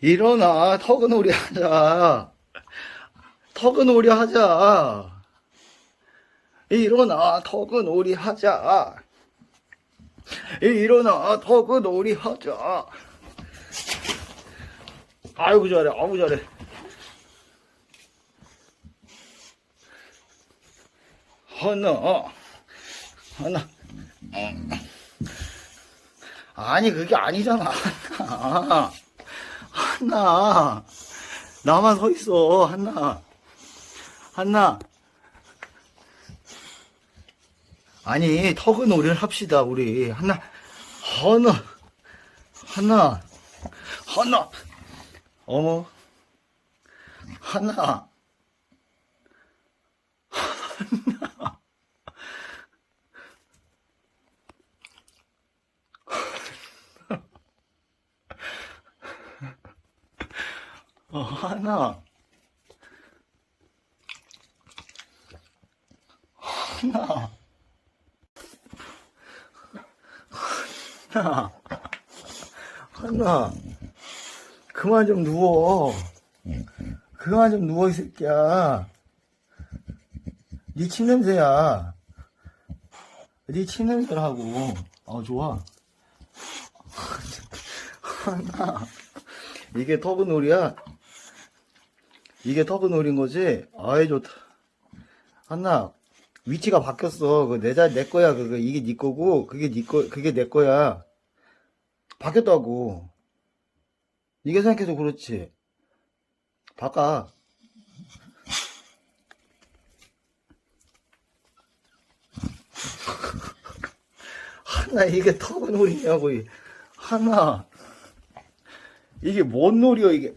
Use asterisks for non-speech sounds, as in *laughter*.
일어나, 터그놀이 하자. 터그놀이 하자. 일어나, 터그놀이 하자. 일어나, 터그놀이 하자. 아이고, 잘해, 아이고, 잘해. 하나, 하나. 아니, 그게 아니잖아. 한나. 나만 서 있어 한나. 한나. 아니 터그놀이를 합시다 우리. 한나. 하나. 하나. 하나. 어머. 하나 어, 하나. 하나. 하나. 하나. 그만 좀 누워. 그만 좀 누워, 이 새끼야. 네 침냄새야. 네 침냄새라고. 아, 좋아. *laughs* 하나. 이게 터그놀이야? 이게 터그놀인 거지? 아이 좋다. 한나 위치가 바뀌었어. 그 내 자 내 거야. 그거 이게 네 거고 그게 네 거, 그게 내 거야. 바뀌었다고. 이게 생각해서 그렇지. 바꿔. *laughs* 하나 이게 터그놀이냐고. 이. 하나 이게 뭔 놀이야 이게.